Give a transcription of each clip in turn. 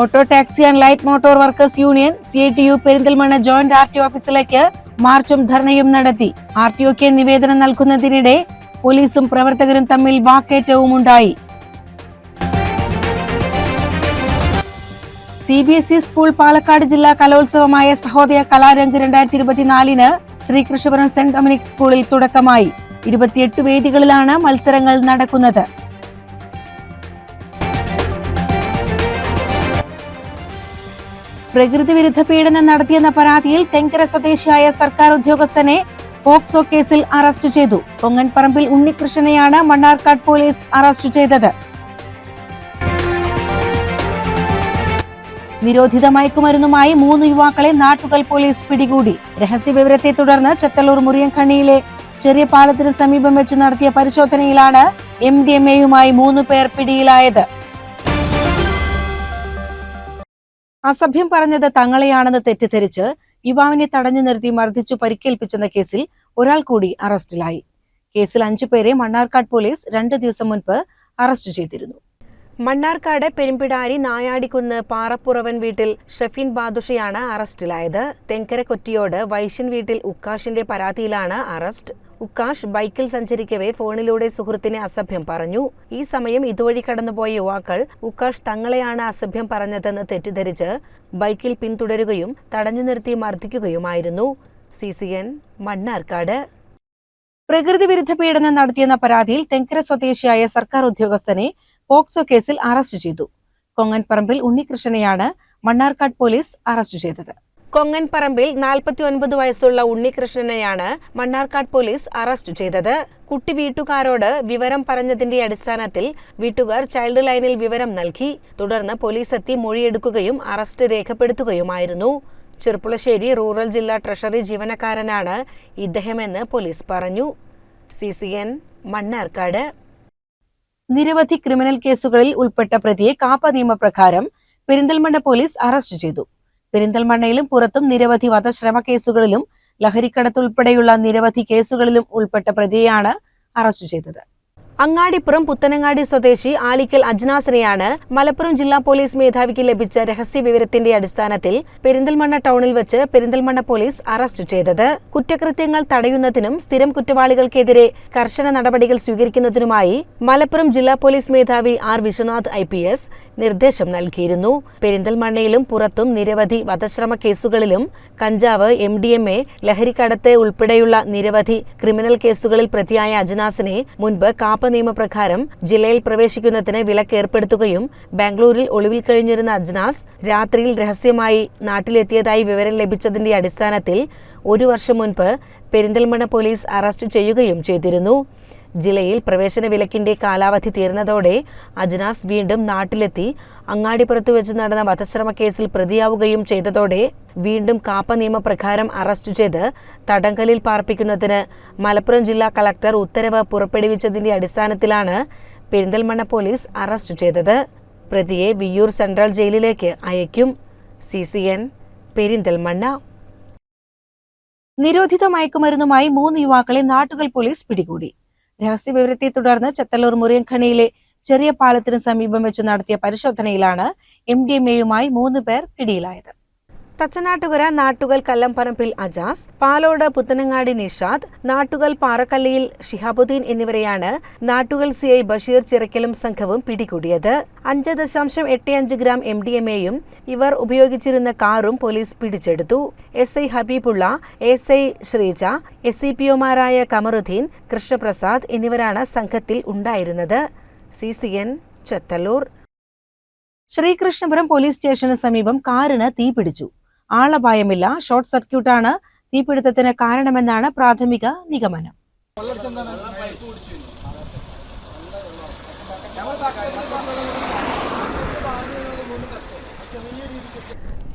Auto taxi and light motor workers union C T U Perinthalmanna joint R T ഓഫീസിലേക്ക് മാർച്ചും ധർണയും നടത്തി. R T ഒക്ക് നിവേദനം നൽകുന്നതിനിടെ പോലീസും പ്രവർത്തകരും തമ്മിൽ വാക്കേറ്റവും ഉണ്ടായി C B S E school Palakkad ജില്ലാ കലോത്സവമായ സഹോദയ കലാരംഗ് രണ്ടായിരത്തി ഇരുപത്തിനാലിന് ശ്രീകൃഷ്ണപുരം സെന്റ് ഡൊമിനിക് സ്കൂളിൽ തുടക്കമായി. ഇരുപത്തിയെട്ട് വേദികളിലാണ് മത്സരങ്ങൾ നടക്കുന്നത്. പ്രകൃതി വിരുദ്ധ പീഡനം നടത്തിയെന്ന പരാതിയിൽ തെങ്കര സ്വദേശിയായ സർക്കാർ ഉദ്യോഗസ്ഥനെ പോക്സോ കേസിൽ അറസ്റ്റ് ചെയ്തു. പൊങ്ങൻപറമ്പിൽ ഉണ്ണികൃഷ്ണനെയാണ് മണ്ണാർക്കാട് പോലീസ് അറസ്റ്റ് ചെയ്തത്. നിരോധിത മയക്കുമരുന്നുമായി മൂന്ന് യുവാക്കളെ നാട്ടുകൽ പോലീസ് പിടികൂടി. രഹസ്യവിവരത്തെ തുടർന്ന് ചെത്തല്ലൂർ മുറിയൻഖണിയിലെ ചെറിയ പാലത്തിന് സമീപം വെച്ച് നടത്തിയ പരിശോധനയിലാണ് എം ഡി എം എയുമായി മൂന്ന് പേർ പിടിയിലായത്. അസഭ്യം പറഞ്ഞത് തങ്ങളെയാണെന്ന് തെറ്റിദ്ധരിച്ച് യുവാവിനെ തടഞ്ഞു നിർത്തി മർദ്ദിച്ചു പരിക്കേൽപ്പിച്ചെന്ന കേസിൽ ഒരാൾ കൂടി അറസ്റ്റിലായി. കേസിൽ അഞ്ചുപേരെ മണ്ണാർക്കാട് പോലീസ് രണ്ട് ദിവസം മുൻപ് അറസ്റ്റ് ചെയ്തിരുന്നു. മണ്ണാർക്കാട് പെരുമ്പിടാരി നായാടിക്കുന്ന് പാറപ്പുറവൻ വീട്ടിൽ ഷെഫീൻ ബാദുഷയാണ് അറസ്റ്റിലായത്. തെങ്കര കൊറ്റിയോട് വൈശ്യൻ വീട്ടിൽ ഉക്കാഷിന്റെ പരാതിയിലാണ് അറസ്റ്റ്. ഉക്കാഷ് ബൈക്കിൽ സഞ്ചരിക്കവേ ഫോണിലൂടെ സുഹൃത്തിനെ അസഭ്യം പറഞ്ഞു. ഈ സമയം ഇതുവഴി കടന്നുപോയ യുവാക്കൾ ഉക്കാഷ് തങ്ങളെയാണ് അസഭ്യം പറഞ്ഞതെന്ന് തെറ്റിദ്ധരിച്ച് ബൈക്കിൽ പിന്തുടരുകയും തടഞ്ഞു നിർത്തി മർദ്ദിക്കുകയുമായിരുന്നു. C C N Mannarkkad. പ്രകൃതി വിരുദ്ധ പീഡനം നടത്തിയെന്ന പരാതിയിൽ തെങ്കര സ്വദേശിയായ സർക്കാർ ഉദ്യോഗസ്ഥനെ പോക്സോ കേസിൽ അറസ്റ്റ് ചെയ്തു. കൊങ്ങൻപറമ്പിൽ ഉണ്ണികൃഷ്ണനെയാണ് മണ്ണാർക്കാട് പോലീസ് അറസ്റ്റ് ചെയ്തത്. കൊങ്ങൻപറമ്പിൽ നാൽപ്പത്തിയൊൻപത് വയസ്സുള്ള ഉണ്ണികൃഷ്ണനെയാണ് മണ്ണാർക്കാട് പോലീസ് അറസ്റ്റ് ചെയ്തത്. കുട്ടി വീട്ടുകാരോട് വിവരം പറഞ്ഞതിന്റെ അടിസ്ഥാനത്തിൽ വീട്ടുകാർ ചൈൽഡ് ലൈനിൽ വിവരം നൽകി. തുടർന്ന് പോലീസ് എത്തി മൊഴിയെടുക്കുകയും അറസ്റ്റ് രേഖപ്പെടുത്തുകയുമായിരുന്നു. ചെറുപ്പുളശ്ശേരി റൂറൽ ജില്ലാ ട്രഷറി ജീവനക്കാരനാണ് ഇദ്ദേഹമെന്ന് പോലീസ് പറഞ്ഞു. C C N Mannarkkad. നിരവധി ക്രിമിനൽ കേസുകളിൽ ഉൾപ്പെട്ട പ്രതിയെ കാപ്പ നിയമപ്രകാരം പെരിന്തൽമണ്ണ പോലീസ് അറസ്റ്റ് ചെയ്തു. പെരിന്തൽമണ്ണയിലും പുറത്തും നിരവധി വധശ്രമ കേസുകളിലും ലഹരിക്കടത്ത് ഉൾപ്പെടെയുള്ള നിരവധി കേസുകളിലും ഉൾപ്പെട്ട പ്രതിയെയാണ് അറസ്റ്റ് ചെയ്തത്. അങ്ങാടിപ്പുറം പുത്തനങ്ങാടി സ്വദേശി ആലിക്കൽ അജ്നാസിനെയാണ് മലപ്പുറം ജില്ലാ പോലീസ് മേധാവിക്ക് ലഭിച്ച രഹസ്യ വിവരത്തിന്റെ അടിസ്ഥാനത്തിൽ പെരിന്തൽമണ്ണ ടൗണിൽ വെച്ച് പെരിന്തൽമണ്ണ പോലീസ് അറസ്റ്റ് ചെയ്തത്. കുറ്റകൃത്യങ്ങൾ തടയുന്നതിനും സ്ഥിരം കുറ്റവാളികൾക്കെതിരെ കർശന നടപടികൾ സ്വീകരിക്കുന്നതിനുമായി മലപ്പുറം ജില്ലാ പോലീസ് മേധാവി ആർ വിശ്വനാഥ് ഐ നിർദ്ദേശം നൽകിയിരുന്നു. പെരിന്തൽമണ്ണയിലും പുറത്തും നിരവധി വധശ്രമ കേസുകളിലും കഞ്ചാവ് എം ഡി എം എ ലഹരിക്കടത്ത് ഉൾപ്പെടെയുള്ള നിരവധി ക്രിമിനൽ കേസുകളിൽ പ്രതിയായ അജ്നാസിനെ മുൻപ് കാപ്പ നിയമപ്രകാരം ജില്ലയിൽ പ്രവേശിക്കുന്നതിന് വിലക്ക് ഏർപ്പെടുത്തുകയും ബാംഗ്ലൂരിൽ ഒളിവിൽ കഴിഞ്ഞിരുന്ന അജ്നാസ് രാത്രിയിൽ രഹസ്യമായി നാട്ടിലെത്തിയതായി വിവരം ലഭിച്ചതിന്റെ അടിസ്ഥാനത്തിൽ ഒരു വർഷം മുൻപ് പെരിന്തൽമണ്ണ പോലീസ് അറസ്റ്റ് ചെയ്യുകയും ചെയ്തിരുന്നു. ജില്ലയിൽ പ്രവേശന വിലക്കിന്റെ കാലാവധി തീർന്നതോടെ അജ്നാസ് വീണ്ടും നാട്ടിലെത്തി. അങ്ങാടിപ്പുറത്ത് വെച്ച് നടന്ന വധശ്രമ കേസിൽ പ്രതിയാവുകയും ചെയ്തതോടെ വീണ്ടും കാപ്പ നിയമപ്രകാരം അറസ്റ്റ് ചെയ്ത് തടങ്കലിൽ പാർപ്പിക്കുന്നതിന് മലപ്പുറം ജില്ലാ കളക്ടർ ഉത്തരവ് പുറപ്പെടുവിച്ചതിന്റെ അടിസ്ഥാനത്തിലാണ് പെരിന്തൽമണ്ണ പോലീസ് അറസ്റ്റ് ചെയ്തത്. പ്രതിയെ വിയ്യൂർ സെൻട്രൽ ജയിലിലേക്ക് അയക്കും. C C N Perinthalmanna. നിരോധിത മയക്കുമരുന്നുമായി മൂന്ന് യുവാക്കളെ നാട്ടുകൽ പോലീസ് പിടികൂടി. രഹസ്യവിവരത്തെ തുടർന്ന് ചെത്തല്ലൂർ മുറിയൻഖണിയിലെ ചെറിയ പാലത്തിന് സമീപം വെച്ച് നടത്തിയ പരിശോധനയിലാണ് എം ഡി എം എയുമായി മൂന്ന് പേർ പിടിയിലായത് തച്ചനാട്ടുകര നാട്ടുകൽ കല്ലംപറമ്പിൽ അജാസ് പാലോട് പുത്തനങ്ങാടി നിഷാദ് നാട്ടുകൽ പാറക്കല്ലിയിൽ ഷിഹാബുദ്ദീൻ എന്നിവരെയാണ് നാട്ടുകൽ സി ഐ ബഷീർ ചിറക്കലും സംഘവും പിടികൂടിയത്. അഞ്ച് ദശാംശം എട്ട് അഞ്ച് ഗ്രാം എം ഡി എം എയും ഇവർ ഉപയോഗിച്ചിരുന്ന കാറും പോലീസ് പിടിച്ചെടുത്തു. S I Habibullah S I Sreeja S C P ഒമാരായ Kamaruddin Krishnaprasad എന്നിവരാണ് സംഘത്തിൽ ഉണ്ടായിരുന്നത്. C C N Chathallur. Sreekrishnapuram police സ്റ്റേഷന് സമീപം കാറിന് തീപിടിച്ചു. ആളപായമില്ല. ഷോർട്ട് സർക്യൂട്ടാണ് തീപിടുത്തത്തിന് കാരണമെന്നാണ് പ്രാഥമിക നിഗമനം.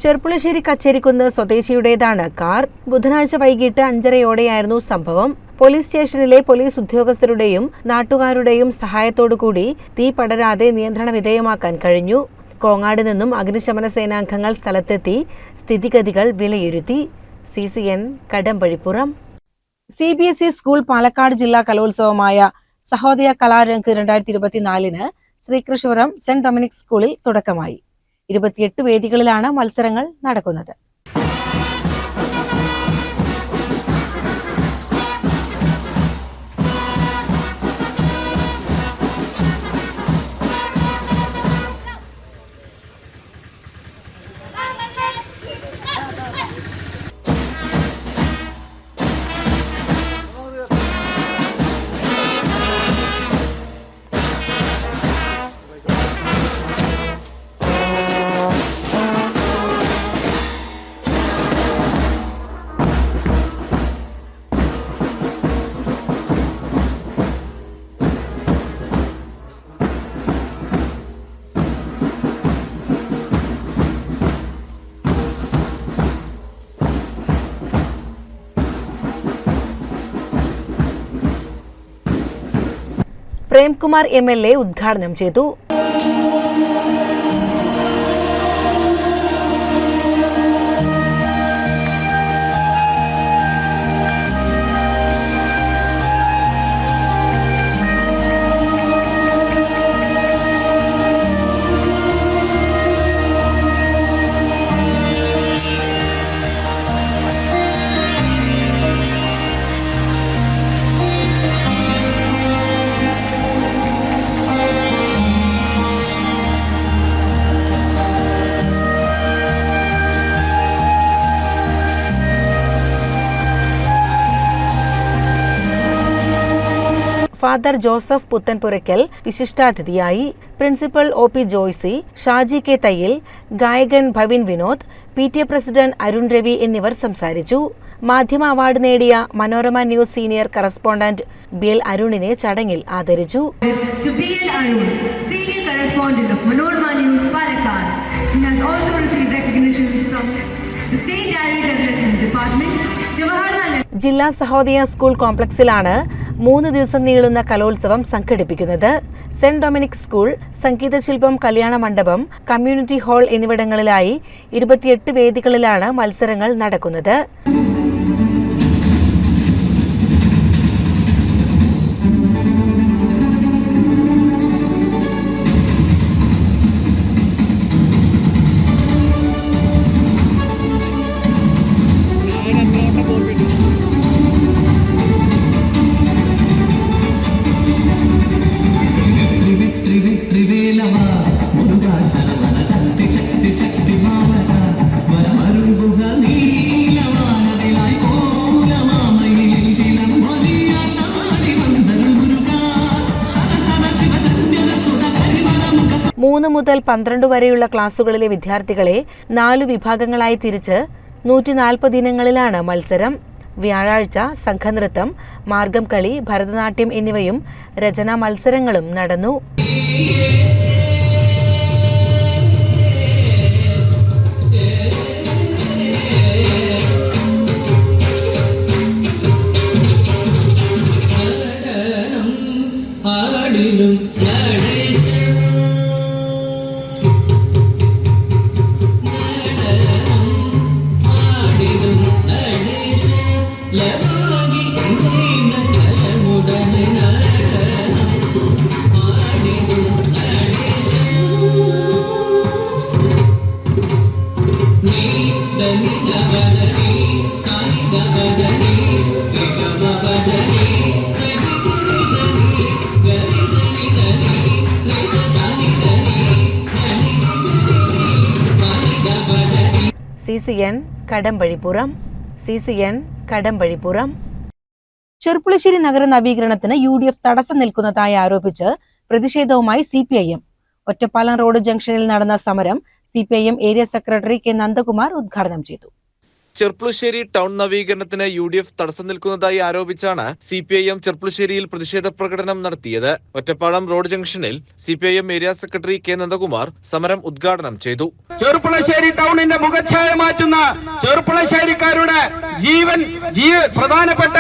ചെർപ്പുളശ്ശേരി കച്ചേരിക്കുന്ന് സ്വദേശിയുടേതാണ് കാർ. ബുധനാഴ്ച വൈകിട്ട് അഞ്ചരയോടെയായിരുന്നു സംഭവം. പോലീസ് സ്റ്റേഷനിലെ പോലീസ് ഉദ്യോഗസ്ഥരുടെയും നാട്ടുകാരുടെയും സഹായത്തോടു കൂടി തീ പടരാതെ നിയന്ത്രണ വിധേയമാക്കാൻ കഴിഞ്ഞു. കോങ്ങാട് നിന്നും അഗ്നിശമന സേനാംഗങ്ങൾ സ്ഥലത്തെത്തി സ്ഥിതിഗതികൾ വിലയിരുത്തി. C C N Kadampazhipuram. C B S E school Palakkad ജില്ലാ കലോത്സവമായ സഹോദയ കലാരംഗ് രണ്ടായിരത്തി ഇരുപത്തിനാലിന് ശ്രീകൃഷ്ണപുരം സെന്റ് ഡൊമിനിക് സ്കൂളിൽ തുടക്കമായി. ഇരുപത്തിയെട്ട് വേദികളിലാണ് മത്സരങ്ങൾ നടക്കുന്നത്. പ്രേംകുമാർ എം എൽ എ ഉദ്ഘാടനം ചെയ്തു father Joseph Puthenpurackal വിശിഷ്ടാതിഥിയായി principal O P Joycy Shaji K Thayyil ഗായകൻ Bhavin Vinod P T A president Arun Ravi എന്നിവർ സംസാരിച്ചു. മാധ്യമ അവാർഡ് നേടിയ Manorama news senior correspondent B L അരുണിനെ ചടങ്ങിൽ ആദരിച്ചു. ജില്ലാ സഹോദയ സ്കൂൾ കോംപ്ലക്സിലാണ് മൂന്ന് ദിവസം നീളുന്ന കലോത്സവം സംഘടിപ്പിക്കുന്നത് സെന്റ് ഡൊമിനിക് സ്കൂൾ സംഗീതശില്പം കല്യാണ മണ്ഡപം കമ്മ്യൂണിറ്റി ഹാൾ എന്നിവിടങ്ങളിലായി ഇരുപത്തിയെട്ട് വേദികളിലാണ് മത്സരങ്ങൾ നടക്കുന്നത്. മൂന്ന് മുതൽ പന്ത്രണ്ട് വരെയുള്ള ക്ലാസുകളിലെ വിദ്യാർത്ഥികളെ നാലു വിഭാഗങ്ങളായി തിരിച്ച് നൂറ്റി നാൽപ്പത് ഇനങ്ങളിലാണ് മത്സരം. വ്യാഴാഴ്ച സംഘനൃത്തം മാർഗം കളി ഭരതനാട്യം എന്നിവയും രചനാ മത്സരങ്ങളും നടന്നു. Kadampazhipuram C C N Kadampazhipuram. Cherpulassery നഗര നവീകരണത്തിന് യു ഡി എഫ് തടസ്സം നിൽക്കുന്നതായി ആരോപിച്ച് പ്രതിഷേധവുമായി C P I M. Ottapalam road ജംഗ്ഷനിൽ നടന്ന സമരം C P I M area secretary K Nandakumar ഉദ്ഘാടനം ചെയ്തു. ചെർപ്പുളശ്ശേരി ടൗൺ നവീകരണത്തിന് യു ഡി എഫ് തടസ്സം നിൽക്കുന്നതായി ആരോപിച്ചാണ് സി പി ഐ എം ചെർപ്പുളശ്ശേരിയിൽ പ്രതിഷേധ പ്രകടനം നടത്തിയത്. ഒറ്റപ്പാലം റോഡ് ജംഗ്ഷനിൽ C P I M area secretary K Nandakumar സമരം ഉദ്ഘാടനം ചെയ്തു. ചെറുപ്പുളശ്ശേരി ടൗണിന്റെ മുഖച്ഛായ മാറ്റുന്ന ചെറുപ്പുളശ്ശേരിക്കാരുടെ ജീവൻ പ്രധാനപ്പെട്ട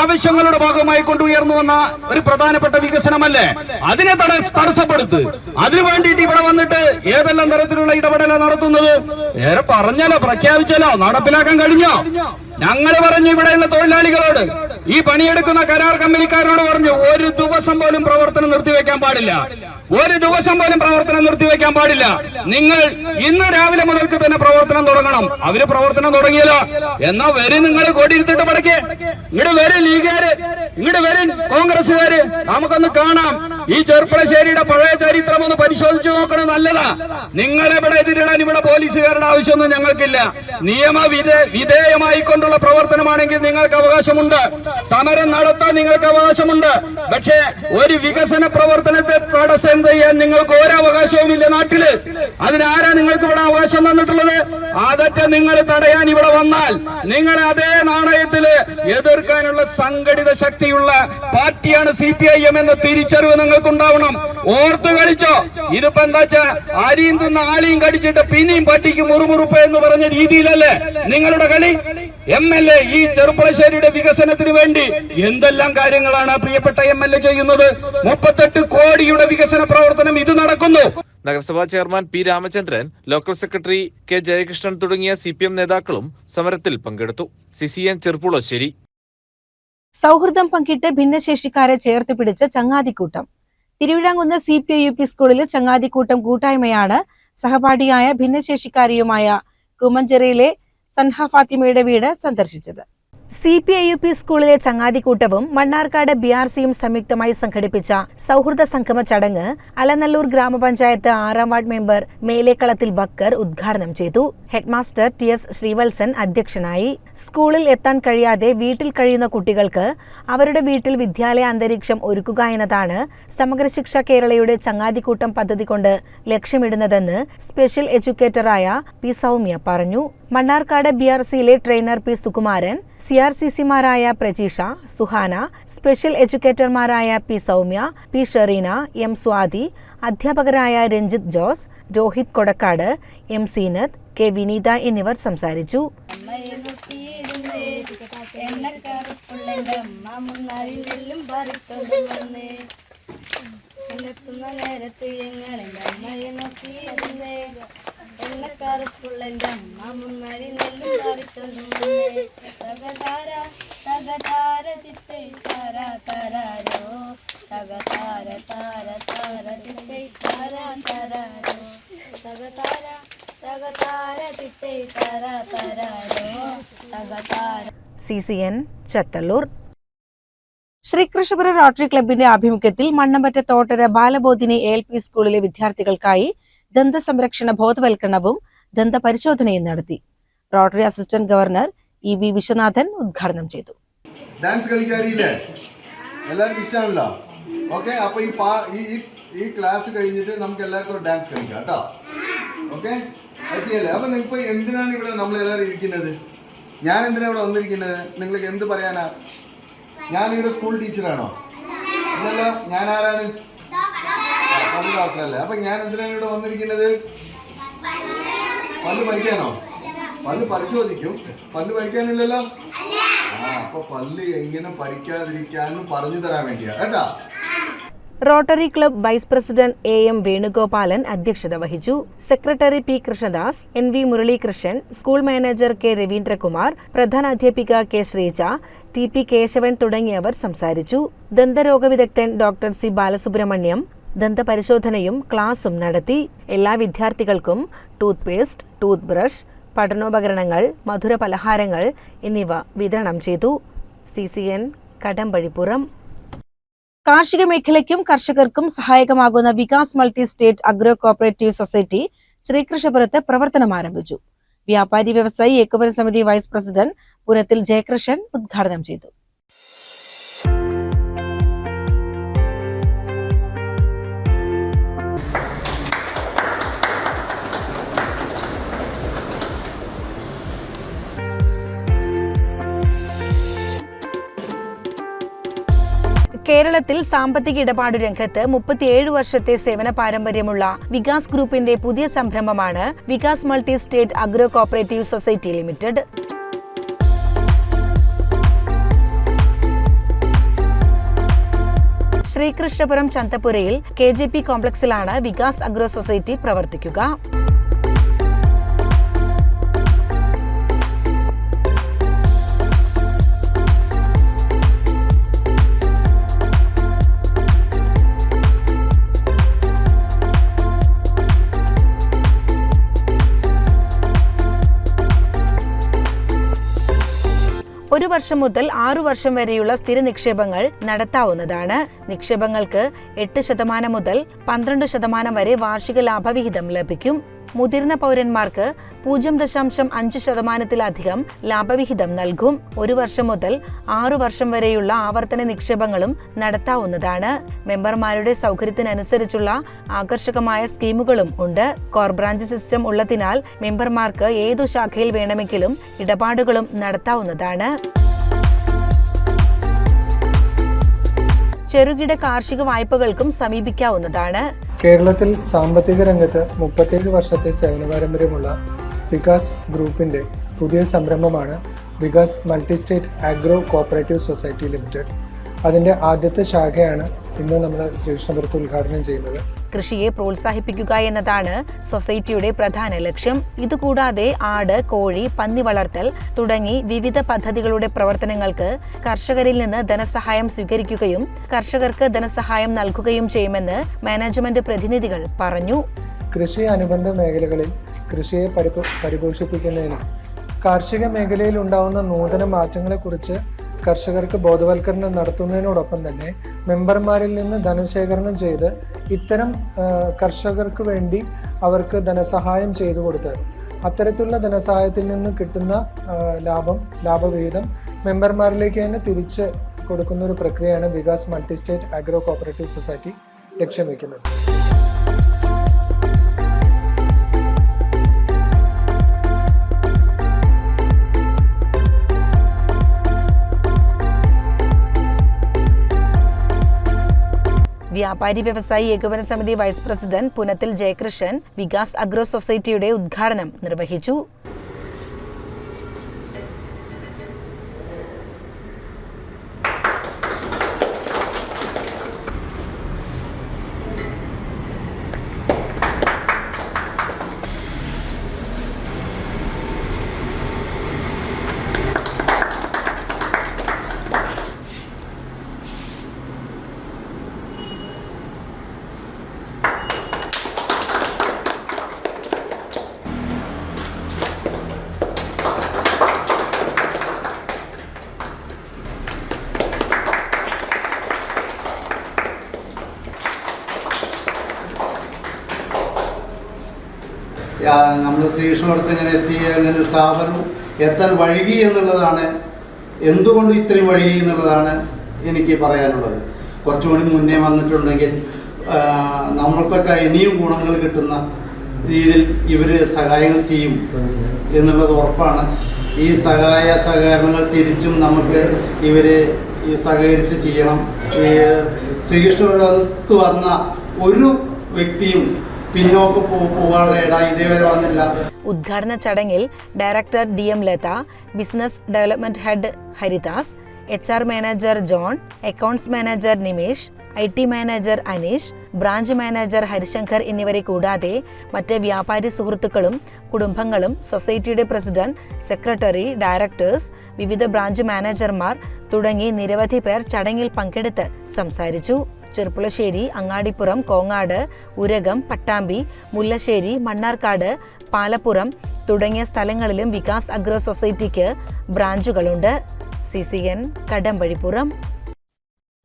ആവശ്യങ്ങളുടെ ഭാഗമായി കൊണ്ടുയർന്നു വന്ന ഒരു പ്രധാനപ്പെട്ട വികസനമല്ലേ? അതിനെ തട തടസ്സപ്പെടുത്ത്. അതിനു വേണ്ടിയിട്ട് ഇവിടെ വന്നിട്ട് ഏതെല്ലാം തരത്തിലുള്ള ഇടപെടലാണ് നടത്തുന്നത്? നേരെ പറഞ്ഞല്ലോ പ്രഖ്യാപിച്ചല്ലോ നടപ്പിലാക്കാൻ കഴിഞ്ഞോ? ഞങ്ങൾ പറഞ്ഞു ഇവിടെയുള്ള തൊഴിലാളികളോട് ഈ പണിയെടുക്കുന്ന കരാർ കമ്പനിക്കാരോട് പറഞ്ഞു ഒരു ദിവസം പോലും പ്രവർത്തനം നിർത്തിവെക്കാൻ പാടില്ല. ഒരു ദിവസം പോലും പ്രവർത്തനം നിർത്തിവെക്കാൻ പാടില്ല. നിങ്ങൾ ഇന്ന് രാവിലെ മുതൽക്ക് തന്നെ പ്രവർത്തനം തുടങ്ങണം. അവർ പ്രവർത്തനം തുടങ്ങിയല്ലോ. എന്നാ വരും നിങ്ങൾ കൊടിയിരുത്തിട്ട് പടക്കേ. ഇങ്ങോട്ട് വരും ലീഗുകാര്. ഇങ്ങോട്ട് വരും കോൺഗ്രസ്സുകാര്. നമുക്കൊന്ന് കാണാം. ഈ ചെറുപ്പളശ്ശേരിയുടെ പഴയ ചരിത്രം ഒന്ന് പരിശോധിച്ചു നോക്കണം നല്ലതാ. നിങ്ങളെവിടെ എതിരിടാൻ ഇവിടെ പോലീസുകാരുടെ ആവശ്യമൊന്നും ഞങ്ങൾക്കില്ല. നിയമ വിധേയമായി കൊണ്ടുള്ള പ്രവർത്തനമാണെങ്കിൽ നിങ്ങൾക്ക് അവകാശമുണ്ട്. സമരം നടത്താൻ നിങ്ങൾക്ക് അവകാശമുണ്ട്. പക്ഷേ ഒരു വികസന പ്രവർത്തനത്തെ തടസ്സം ചെയ്യാൻ നിങ്ങൾക്ക് ഒരു അവകാശവുമില്ല നാട്ടിൽ. അതിനാരാ നിങ്ങൾക്ക് ഇവിടെ അവകാശം തന്നിട്ടുള്ളത്? അതൊക്കെ നിങ്ങൾ തടയാൻ ഇവിടെ വന്നാൽ നിങ്ങൾ അതേ നാണയത്തിൽ എതിർക്കാനുള്ള സംഘടിത ശക്തിയുള്ള പാർട്ടിയാണ് സി പി ഐ എം എന്ന തിരിച്ചറിവ് നിങ്ങൾക്ക് ഉണ്ടാവണം ഓർത്തു കളിച്ചോ. ഇതിപ്പോ എന്താ വെച്ചാ അരിയും തിന്ന ആലിയും കടിച്ചിട്ട് പിന്നെയും പട്ടിക്ക് മുറുമുറുപ്പ് എന്ന് പറഞ്ഞ രീതിയിലല്ലേ നിങ്ങളുടെ കളി? എം എൽ എ ഈ ചെറുപ്പളശ്ശേരിയുടെ വികസനത്തിന് വേണ്ടി എന്തെല്ലാം കാര്യങ്ങളാണ് പ്രിയപ്പെട്ട എം എൽ എ ചെയ്യുന്നത്? മുപ്പത്തെട്ട് കോടിയുടെ വികസന പ്രവർത്തനം ഇത് നടക്കുന്നു. നഗരസഭാ chairman P Ramachandran local secretary K Jayakrishnan തുടങ്ങിയ സി പി എം നേതാക്കളും സമരത്തിൽ പങ്കെടുത്തു. C C N Cherpulassery. സൗഹൃദം പങ്കിട്ട് ഭിന്നശേഷിക്കാരെ ചേർത്ത് പിടിച്ച ചങ്ങാതിക്കൂട്ടം. Thiruvizhamkunnu C P I U P സ്കൂളിൽ ചങ്ങാതിക്കൂട്ടം കൂട്ടായ്മയാണ് സഹപാഠിയായ ഭിന്നശേഷിക്കാരിയുമായ കുമഞ്ചേരിയിലെ സൻഹ ഫാത്തിമയുടെ വീട് സന്ദർശിച്ചത് C P I U P സ്കൂളിലെ ചങ്ങാതിക്കൂട്ടവും മണ്ണാർക്കാട് ബി ആർ സിയും സംയുക്തമായി സംഘടിപ്പിച്ച സൗഹൃദ സംഗമ ചടങ്ങ് അലനല്ലൂർ ഗ്രാമപഞ്ചായത്ത് ആറാം വാർഡ് മെമ്പർ മേലേക്കളത്തിൽ ബക്കർ ഉദ്ഘാടനം ചെയ്തു. ഹെഡ്മാസ്റ്റർ ടി എസ് ശ്രീവത്സൻ അധ്യക്ഷനായി. സ്കൂളിൽ എത്താൻ കഴിയാതെ വീട്ടിൽ കഴിയുന്ന കുട്ടികൾക്ക് അവരുടെ വീട്ടിൽ വിദ്യാലയ അന്തരീക്ഷം ഒരുക്കുക എന്നതാണ് സമഗ്ര ശിക്ഷ കേരളയുടെ ചങ്ങാതിക്കൂട്ടം പദ്ധതി കൊണ്ട് ലക്ഷ്യമിടുന്നതെന്ന് സ്പെഷ്യൽ എഡ്യൂക്കേറ്ററായ പി സൗമ്യ പറഞ്ഞു. മണ്ണാർക്കാട് ബി ആർ സിയിലെ trainer P Sukumaran C R C സിമാരായ Prajeesha Suhana special എഡ്യൂക്കേറ്റർമാരായ P Soumya P Shereena M Swathi അധ്യാപകരായ രഞ്ജിത്ത് ജോസ് രോഹിത് കൊടക്കാട് എം സീനത്ത് കെ വിനീത എന്നിവർ സംസാരിച്ചു നേരത്ത് ഞങ്ങൾ അമ്മയെ നോക്കിയിരുന്നേ എണ്ണക്കറുപ്പുള്ളെന്റെ അമ്മ മുന്നാരി നെല്ലും പറിച്ചോണ്ട് വന്നേ തകതാര തകതാര തിത്തൈ താര താരാരോ. തകതാര താര താര തിത്തൈ താര താരാരോ. തകതാര തകതാര തിത്തൈ താര താരാരോ. തകതാര. C C N Chathallur. Sreekrishnapuram rotary ക്ലബിന്റെ ആഭിമുഖ്യത്തിൽ Mannampatta Thottara Balabodhini A L P സ്കൂളിലെ വിദ്യാർത്ഥികൾക്കായി ദന്ത സംരക്ഷണ ബോധവൽക്കരണവും ദന്ത പരിശോധനയും നടത്തി. Rotary assistant governor E V Viswanathan ഉദ്ഘാടനം ചെയ്തു. ഡാൻസ് കളിക്കാറില്ലേ എല്ലാവർക്കും ഇഷ്ടമാണല്ലോ ഓക്കെ അപ്പൊ ഈ ഈ ക്ലാസ് കഴിഞ്ഞിട്ട് നമുക്ക് എല്ലാവർക്കും ഡാൻസ് കളിക്കാം കേട്ടോ. ഓക്കെ അത് ചെയ്യല്ലേ? അപ്പൊ ഇപ്പൊ എന്തിനാണ് ഇവിടെ നമ്മൾ എല്ലാവരും ഇരിക്കുന്നത്? ഞാൻ എന്തിനാ ഇവിടെ വന്നിരിക്കുന്നത്? നിങ്ങൾക്ക് എന്ത് പറയാനാ? ഞാൻ ഇവിടെ സ്കൂൾ ടീച്ചറാണോ? അല്ലല്ലോ ഞാൻ ആരാണ്? പല്ല് ഡോക്ടറല്ലേ അപ്പൊ ഞാൻ എന്തിനാണ് ഇവിടെ വന്നിരിക്കുന്നത്? പല്ല് പഠിക്കാനോ പല്ല് പരിശോധിക്കും. പല്ല് പഠിക്കാനില്ലല്ലോ അപ്പൊ പല്ല് എങ്ങനെ പഠിക്കാതിരിക്കാനും പറഞ്ഞു തരാൻ വേണ്ടിയാ. കേട്ടാ? Rotary club vice president A M Venugopalan അധ്യക്ഷത വഹിച്ചു. Secretary P Krishnadas N V Muralikrishnan school manager K Raveendrakumar പ്രധാന അധ്യാപിക K Sreeja T P Kesavan തുടങ്ങിയവർ സംസാരിച്ചു. ദന്തരോഗ വിദഗ്ധൻ ഡോക്ടർ സി ബാലസുബ്രഹ്മണ്യം ദന്തപരിശോധനയും ക്ലാസും നടത്തി എല്ലാ വിദ്യാർത്ഥികൾക്കും ടൂത്ത് പേസ്റ്റ് ടൂത്ത് ബ്രഷ് പഠനോപകരണങ്ങൾ മധുര പലഹാരങ്ങൾ എന്നിവ വിതരണം ചെയ്തു. C C N Kadampazhipuram. കാർഷിക മേഖലയ്ക്കും കർഷകർക്കും സഹായകമാകുന്ന Vikas multi state agro cooperative society ശ്രീകൃഷ്ണപുരത്ത് പ്രവർത്തനം ആരംഭിച്ചു. വ്യാപാരി വ്യവസായി ഏകോപന സമിതി വൈസ് പ്രസിഡന്റ് പുരത്തിൽ ജയകൃഷ്ണൻ ഉദ്ഘാടനം ചെയ്തു. കേരളത്തിൽ സാമ്പത്തിക ഇടപാടു രംഗത്ത് മുപ്പത്തിയേഴ് വർഷത്തെ സേവന പാരമ്പര്യമുള്ള വികാസ് ഗ്രൂപ്പിന്റെ പുതിയ സംരംഭമാണ് Vikas multi state agro cooperative society limited. Sreekrishnapuram ചന്തപുരയിൽ K J P കോംപ്ലക്സിലാണ് വികാസ് അഗ്രോ സൊസൈറ്റി പ്രവർത്തിക്കുക. വർഷം മുതൽ ആറു വർഷം വരെയുള്ള സ്ഥിര നിക്ഷേപങ്ങൾ നടത്താവുന്നതാണ്. നിക്ഷേപങ്ങൾക്ക് എട്ട് ശതമാനം മുതൽ പന്ത്രണ്ട് ശതമാനം വരെ വാർഷിക ലാഭവിഹിതം ലഭിക്കും. മുതിർന്ന പൗരന്മാർക്ക് പൂജ്യം ദശാംശം അഞ്ച് ശതമാനത്തിലധികം ലാഭവിഹിതം നൽകും. ഒരു വർഷം മുതൽ ആറു വർഷം വരെയുള്ള ആവർത്തന നിക്ഷേപങ്ങളും നടത്താവുന്നതാണ്. മെമ്പർമാരുടെ സൗകര്യത്തിനനുസരിച്ചുള്ള ആകർഷകമായ സ്കീമുകളും ഉണ്ട്. കോർ ബ്രാഞ്ച് സിസ്റ്റം ഉള്ളതിനാൽ മെമ്പർമാർക്ക് ഏതു ശാഖയിൽ വേണമെങ്കിലും ഇടപാടുകളും നടത്താവുന്നതാണ്. ചെറുകിട കാർഷിക വായ്പകൾക്കും സമീപിക്കാവുന്നതാണ്. കേരളത്തിൽ സാമ്പത്തിക രംഗത്ത് മുപ്പത്തേഴ് വർഷത്തെ സേവന പാരമ്പര്യമുള്ള വികാസ് ഗ്രൂപ്പിന്റെ പുതിയ സംരംഭമാണ് Vikas multi state agro cooperative society limited. അതിന്റെ ആദ്യത്തെ ശാഖയാണ് ഇന്ന് നമ്മൾ ശ്രീകൃഷ്ണപുരത്ത് ഉദ്ഘാടനം ചെയ്യുന്നത്. കൃഷിയെ പ്രോത്സാഹിപ്പിക്കുക എന്നതാണ് സൊസൈറ്റിയുടെ പ്രധാന ലക്ഷ്യം. ഇതുകൂടാതെ ആട് കോഴി പന്നി വളർത്തൽ തുടങ്ങി വിവിധ പദ്ധതികളുടെ പ്രവർത്തനങ്ങൾക്ക് കർഷകരിൽ നിന്ന് ധനസഹായം സ്വീകരിക്കുകയും കർഷകർക്ക് ധനസഹായം നൽകുകയും ചെയ്യുമെന്ന് മാനേജ്മെന്റ് പ്രതിനിധികൾ പറഞ്ഞു. കൃഷി അനുബന്ധ മേഖലകളിൽ കൃഷിയെ പരിപോഷിപ്പിക്കുന്നതിന് കാർഷിക മേഖലയിൽ ഉണ്ടാവുന്ന നൂതന മാറ്റങ്ങളെക്കുറിച്ച് കർഷകർക്ക് ബോധവൽക്കരണം നടത്തുന്നതിനോടൊപ്പം തന്നെ മെമ്പർമാരിൽ നിന്ന് ധനശേഖരണം ചെയ്ത് ഇത്തരം കർഷകർക്ക് വേണ്ടി അവർക്ക് ധനസഹായം ചെയ്തു കൊടുത്ത് അത്തരത്തിലുള്ള ധനസഹായത്തിൽ നിന്ന് കിട്ടുന്ന ലാഭം ലാഭവിഹിതം മെമ്പർമാരിലേക്ക് തന്നെ തിരിച്ച് കൊടുക്കുന്ന ഒരു പ്രക്രിയയാണ് Vikas multi state agro cooperative society ലക്ഷ്യം വയ്ക്കുന്നത് വ്യാപാരി വ്യവസായി ഏകോപന സമിതി vice president Punathil Jayakrishnan Vikas agro സൊസൈറ്റിയുടെ ഉദ്ഘാടനം നിർവഹിച്ചു നമ്മൾ ശ്രീകൃഷ്ണപുരത്ത് ഇങ്ങനെ എത്തി അങ്ങനെ ഒരു സ്ഥാപനം എത്താൻ വഴുകി എന്നുള്ളതാണ്. എന്തുകൊണ്ട് ഇത്രയും വഴുകി എന്നുള്ളതാണ് എനിക്ക് പറയാനുള്ളത്. കുറച്ചുകൂടി മുന്നേ വന്നിട്ടുണ്ടെങ്കിൽ നമ്മൾക്കൊക്കെ ഇനിയും ഗുണങ്ങൾ കിട്ടുന്ന രീതിയിൽ ഇവർ സഹായങ്ങൾ ചെയ്യും എന്നുള്ളത് ഉറപ്പാണ്. ഈ സഹായ സഹകരണങ്ങൾ തിരിച്ചും നമുക്ക് ഇവരെ ഈ സഹകരിച്ച് ചെയ്യണം. ഈ ശ്രീകൃഷ്ണപുരത്ത് വന്ന ഒരു വ്യക്തിയും പിന്നോട്ട് പോ പോകാനുള്ള ഇട ഇതേവരെ വന്നില്ല. ഉദ്ഘാടന ചടങ്ങിൽ director D M Latha business development head Haridas H R manager John accounts manager Nimesh I T manager Aneesh branch manager Harishankar എന്നിവരെ കൂടാതെ മറ്റ് വ്യാപാരി സുഹൃത്തുക്കളും കുടുംബങ്ങളും സൊസൈറ്റിയുടെ പ്രസിഡന്റ് സെക്രട്ടറി ഡയറക്ടേഴ്സ് വിവിധ ബ്രാഞ്ച് മാനേജർമാർ തുടങ്ങി നിരവധി പേർ ചടങ്ങിൽ പങ്കെടുത്ത് സംസാരിച്ചു. ചെർപ്പുളശ്ശേരി അങ്ങാടിപ്പുറം കോങ്ങാട് ഉരകം പട്ടാമ്പി മുല്ലശ്ശേരി മണ്ണാർക്കാട് പാലപ്പുറം തുടങ്ങിയ സ്ഥലങ്ങളിലും വികാസ് അഗ്ര സൊസൈറ്റിക്ക് ബ്രാഞ്ചുകളുണ്ട്. C C N Kadampazhipuram.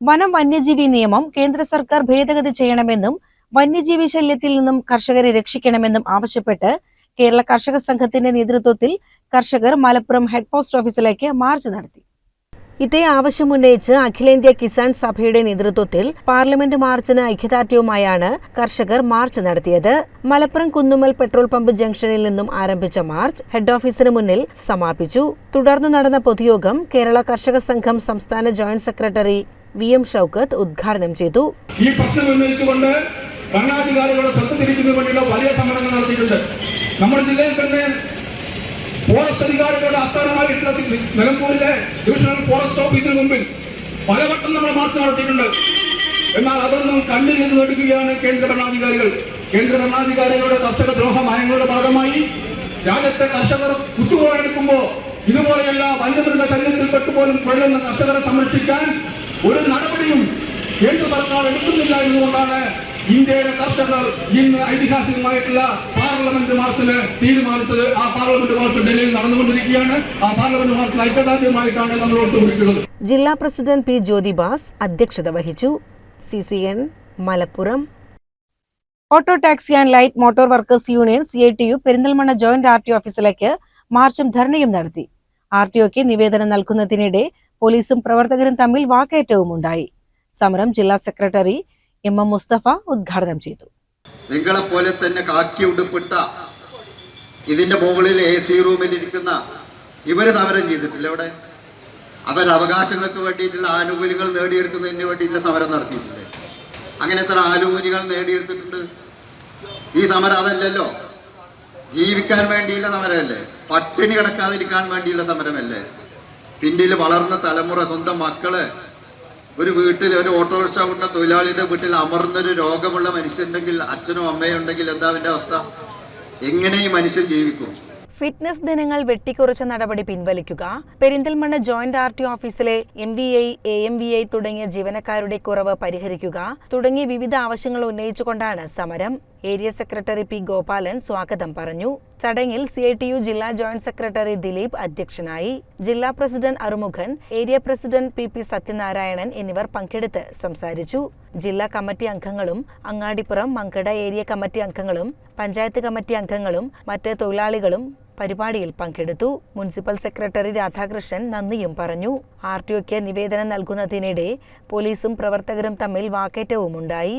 വനം വന്യജീവി നിയമം കേന്ദ്ര സർക്കാർ ഭേദഗതി ചെയ്യണമെന്നും വന്യജീവി ശല്യത്തിൽ നിന്നും കർഷകരെ രക്ഷിക്കണമെന്നും ആവശ്യപ്പെട്ട് കേരള കർഷക സംഘത്തിന്റെ നേതൃത്വത്തിൽ കർഷകർ മലപ്പുറം ഹെഡ് പോസ്റ്റ് ഓഫീസിലേക്ക് മാർച്ച് നടത്തി. ഇതേ ആവശ്യമുന്നയിച്ച് അഖിലേന്ത്യാ കിസാൻ സഭയുടെ നേതൃത്വത്തിൽ പാർലമെന്റ് മാർച്ചിന് ഐക്യദാർഢ്യവുമായാണ് കർഷകർ മാർച്ച് നടത്തിയത്. മലപ്പുറം കുന്നുമൽ പെട്രോൾ പമ്പ് ജംഗ്ഷനിൽ നിന്നും ആരംഭിച്ച മാർച്ച് ഹെഡ് ഓഫീസിന് മുന്നിൽ സമാപിച്ചു. തുടർന്ന് നടന്ന പൊതുയോഗം കേരള കർഷക സംഘം സംസ്ഥാന joint secretary V M Shoukath ഉദ്ഘാടനം ചെയ്തു. ഈ പ്രശ്നം ഉന്നയിച്ചുകൊണ്ട് ഭരണാധികാരികളുടെ ശ്രദ്ധ തിരിക്കുന്നതിന് വേണ്ടിയുള്ള വലിയ സമരങ്ങൾ നടത്തിയിട്ടുണ്ട്. നമ്മുടെ ജില്ലയിൽ തന്നെ ഫോറസ്റ്റ് അധികാരികളുടെ ആസ്ഥാനമായിട്ടുള്ള നിലമ്പൂരിലെ ഡിവിഷണൽ ഫോറസ്റ്റ് ഓഫീസിന് മുമ്പിൽ പലവട്ടം നമ്മൾ മാർച്ച് നടത്തിയിട്ടുണ്ട്. എന്നാൽ അതൊന്നും കണ്ണിൽ എടുക്കുകയാണ് കേന്ദ്ര ഭരണാധികാരികൾ. കേന്ദ്ര ഭരണാധികാരികളുടെ കർഷക ദ്രോഹ നയങ്ങളുടെ ഭാഗമായി രാജ്യത്തെ കർഷകർ കുത്തുപോയെടുക്കുമ്പോൾ ഇതുപോലെയുള്ള വന്യമൃഗ ശല്യത്തിൽപ്പെട്ട് പോലും കൊള്ളുന്ന കർഷകരെ സംരക്ഷിക്കാൻ ഒരു നടപടിയും കേന്ദ്ര സർക്കാർ എടുക്കുന്നില്ല എന്നുകൊണ്ടാണ് ഇന്ത്യയിലെ കർഷകർ ഇന്ന് ഐതിഹാസികമായിട്ടുള്ള പാർലമെന്റ് മാർച്ചിന് തീരുമാനിച്ചത് ആ പാർലമെന്റ് മാർച്ച് ഡൽഹിയിൽ നടന്നുകൊണ്ടിരിക്കുകയാണ്. ആ പാർലമെന്റ് മാർച്ചിൽ ഐക്യദാർഢ്യമായിട്ടാണ് നമ്മൾ ഒത്തുപിടിക്കുന്നത് ജില്ലാ പ്രസിഡന്റ് പി ജ്യോതിബാസ് അധ്യക്ഷത വഹിച്ചു. C C N Malappuram. Auto taxi and light motor workers union C I T U Perinthalmanna joint R T ഓഫീസിലേക്ക് മാർച്ചും ധർണയും നടത്തി. ആർ ടി ഒക്ക് നിവേദനം നൽകുന്നതിനിടെ പോലീസും പ്രവർത്തകരും തമ്മിൽ വാക്കേറ്റവും ഉണ്ടായി സമരം ജില്ലാ സെക്രട്ടറി എം എം മുസ്തഫ ഉദ്ഘാടനം ചെയ്തു. നിങ്ങളെ പോലെ തന്നെ കാക്കി ഉടുപ്പിട്ട ഇതിന്റെ മുകളിൽ എ സി റൂമിൽ ഇരിക്കുന്ന ഇവർ സമരം ചെയ്തിട്ടില്ല ഇവിടെ. അവർ അവകാശങ്ങൾക്ക് വേണ്ടിയിട്ടുള്ള ആനുകൂല്യങ്ങൾ നേടിയെടുക്കുന്നതിന് വേണ്ടിയിട്ടുള്ള സമരം നടത്തിയിട്ടില്ലേ അങ്ങനെ എത്ര ആനുകൂല്യങ്ങൾ നേടിയെടുത്തിട്ടുണ്ട്. ഈ സമരം അതല്ലല്ലോ. ജീവിക്കാൻ വേണ്ടിയുള്ള സമരമല്ലേ? പട്ടിണി കിടക്കാതിരിക്കാൻ വേണ്ടിയുള്ള സമരമല്ലേ? പിന്നിൽ വളർന്ന തലമുറ സ്വന്തം മക്കൾ ഒരു വീട്ടിൽ ഒരു ഓട്ടോറിക്ഷ കൊണ്ട തൊഴിലാളിയുടെ വീട്ടിൽ അമർന്നൊരു രോഗമുള്ള മനുഷ്യണ്ടെങ്കിൽ അച്ഛനോ അമ്മയോ ഉണ്ടെങ്കിൽ എന്താ അവന്റെ അവസ്ഥ? എങ്ങനെ ഈ മനുഷ്യൻ ജീവിക്കും? ഫിറ്റ്നസ് ദിനങ്ങൾ വെട്ടിക്കുറച്ച നടപടി പിൻവലിക്കുക. പെരിന്തൽമണ്ണ ജോയിന്റ് ആർ ടി ഓഫീസിലെ M V I A M V I തുടങ്ങിയ ജീവനക്കാരുടെ കുറവ് പരിഹരിക്കുക. തുടങ്ങിയ വിവിധ ആവശ്യങ്ങൾ ഉന്നയിച്ചുകൊണ്ടാണ് സമരം. ഏരിയ സെക്രട്ടറി പി ഗോപാലൻ സ്വാഗതം പറഞ്ഞു. ചടങ്ങിൽ സി ഐ ടി യു ജില്ലാ ജോയിന്റ് സെക്രട്ടറി ദിലീപ് അധ്യക്ഷനായി ജില്ലാ president Arumukhan area president P P Sathyanarayanan എന്നിവർ പങ്കെടുത്ത് സംസാരിച്ചു. ജില്ലാ കമ്മിറ്റി അംഗങ്ങളും അങ്ങാടിപ്പുറം മങ്കട ഏരിയ കമ്മിറ്റി അംഗങ്ങളും പഞ്ചായത്ത് കമ്മിറ്റി അംഗങ്ങളും മറ്റ് തൊഴിലാളികളും പരിപാടിയിൽ പങ്കെടുത്തു. മുനിസിപ്പൽ സെക്രട്ടറി രാധാകൃഷ്ണൻ നന്ദിയും പറഞ്ഞു. ആർ ടി ഒക്ക് നിവേദനം നൽകുന്നതിനിടെ പോലീസും പ്രവർത്തകരും തമ്മിൽ വാക്കേറ്റവുമുണ്ടായി.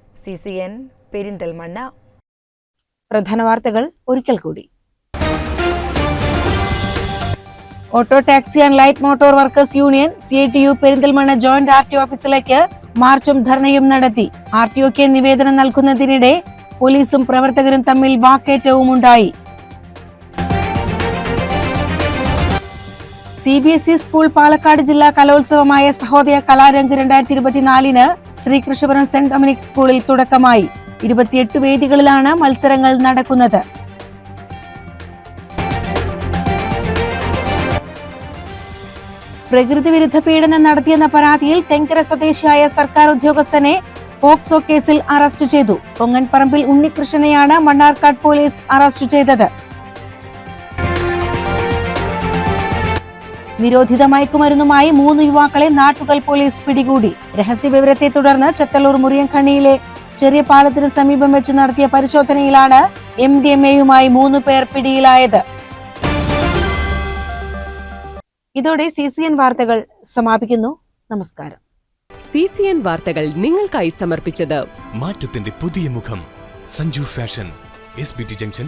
C C N Perinthalmanna. പ്രധാന വാർത്തകൾ ഒരിക്കൽ കൂടി. Auto taxi and light motor workers union C T U Perinthalmanna joint R T ഓഫീസിലേക്ക് മാർച്ചും ധർണയും നടത്തി. ആർ ടി ഒക്ക് നിവേദനം നൽകുന്നതിനിടെ പോലീസും പ്രവർത്തകരും തമ്മിൽ വാക്കേറ്റവും ഉണ്ടായി C B S E school Palakkad ജില്ലാ കലോത്സവമായ സഹോദയ കലാരംഗ് രണ്ടായിരത്തി ഇരുപത്തിനാലിന് ശ്രീകൃഷ്ണപുരം സെന്റ് ഡൊമിനിക് സ്കൂളിൽ തുടക്കമായി. ഇരുപത്തിയെട്ട് വേദികളിലാണ് മത്സരങ്ങൾ നടക്കുന്നത്. പ്രകൃതി വിരുദ്ധ പീഡനം നടത്തിയെന്ന പരാതിയിൽ തെങ്കര സ്വദേശിയായ സർക്കാർ ഉദ്യോഗസ്ഥനെ പോക്സോ കേസിൽ അറസ്റ്റ് ചെയ്തു. പൊങ്ങൻപറമ്പിൽ ഉണ്ണികൃഷ്ണനെയാണ് മണ്ണാർക്കാട് പോലീസ് അറസ്റ്റ് ചെയ്തത്. നിരോധിത മയക്കുമരുന്നുമായി മൂന്ന് യുവാക്കളെ നാട്ടുകൽ പോലീസ് പിടികൂടി. രഹസ്യവിവരത്തെ തുടർന്ന് ചെത്തല്ലൂർ മുറിയൻഖണിയിലെ ചെറിയ പാലത്തിന് സമീപം വെച്ച് നടത്തിയ പരിശോധനയിലാണ് എം ഡി എം എയുമായി മൂന്ന് പേർ പിടിയിലായത്. ഇതോടെ സി സി എൻ വാർത്തകൾ സമാപിക്കുന്നു. നമസ്കാരം. സി സി എൻ വാർത്തകൾ നിങ്ങൾക്കായി സമർപ്പിച്ചത് മാറ്റത്തിന്റെ പുതിയ മുഖം. Sanju fashion S B T junction